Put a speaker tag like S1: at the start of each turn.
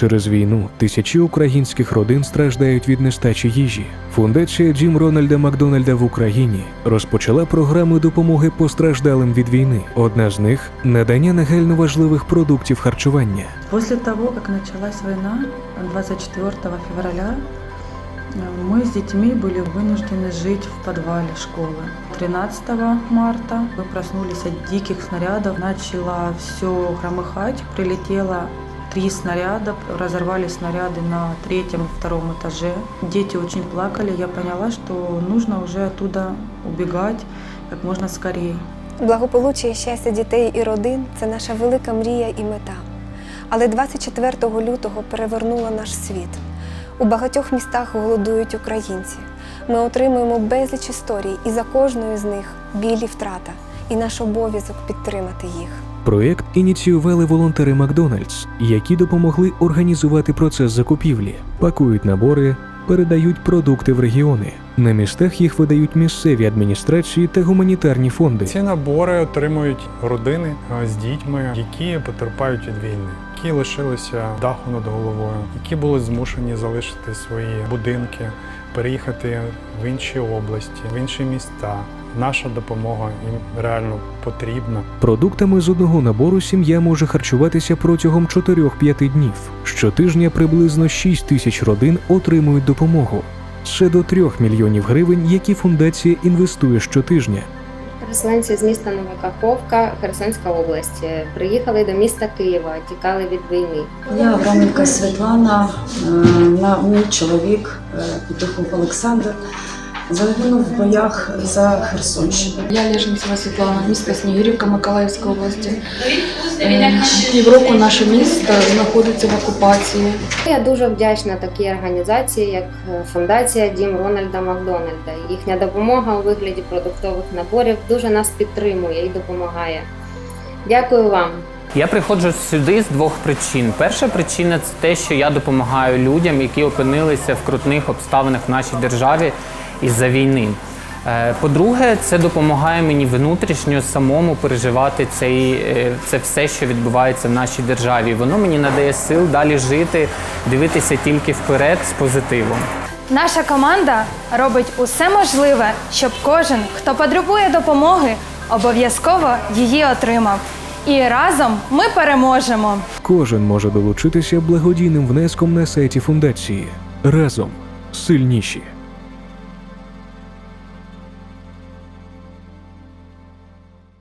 S1: Через війну тисячі українських родин страждають від нестачі їжі. Фундація Джим Рональда Макдональда в Україні розпочала програми допомоги постраждалим від війни. Одна з них надання негайно важливих продуктів харчування.
S2: После того, как началась война 24 февраля, э, мы с детьми были вынуждены жить в подвале школы. 13 марта мы проснулись от диких снарядов, начало все громыхать, прилетело три снаряда, разорвали снаряды на третьем и втором этаже. Дети очень плакали, я поняла, что нужно уже оттуда убегать как можно скорее.
S3: Благополуччя і щастя дітей і родин це наша велика мрія і мета. Але 24 лютого перевернуло наш світ. У багатьох містах голодують українці. Ми отримуємо безліч історій, і за кожною з них біль і втрата, і наш обов'язок підтримати їх.
S1: Проєкт ініціювали волонтери Макдональдс, які допомогли організувати процес закупівлі, пакують набори, передають продукти в регіони. На містах їх видають місцеві адміністрації та гуманітарні фонди.
S4: Ці набори отримують родини з дітьми, які потерпають від війни, які лишилися даху над головою, які були змушені залишити свої будинки, переїхати в інші області, в інші міста. Наша допомога їм реально потрібна.
S1: Продуктами з одного набору сім'я може харчуватися протягом 4-5 днів. Щотижня приблизно 6 тисяч родин отримують допомогу. Це до 3 мільйонів гривень, які фундація інвестує щотижня.
S5: Переселенці з міста Нова Каховка, Херсонська область, приїхали до міста Києва, тікали від війни.
S6: Я Авраменко Світлана, е, на мій чоловік Петухов Олександр загинув в боях за Херсонщину.
S7: Я Леженцева Світлана, місто Снігирівка Миколаївської області. Е, Півроку наше місто знаходиться в окупації.
S5: Я дуже вдячна такій організації, як е, фундація Дім Рональда Макдональда. Їхня допомога у вигляді продуктових наборів дуже нас підтримує і допомагає. Дякую вам.
S8: Я приходжу сюди з двох причин. Перша причина це те, що я допомагаю людям, які опинилися в крутних обставинах в нашій державі із-за війни. Е, По-друге, це допомагає мені внутрішньо самому переживати цей, е, це все, що відбувається в нашій державі. Воно мені надає сил далі жити, дивитися тільки вперед з позитивом.
S9: Наша команда робить усе можливе, щоб кожен, хто потребує допомоги, обов'язково її отримав. І разом ми переможемо.
S1: Кожен може долучитися благодійним внеском на сайті фундації. Разом сильніші.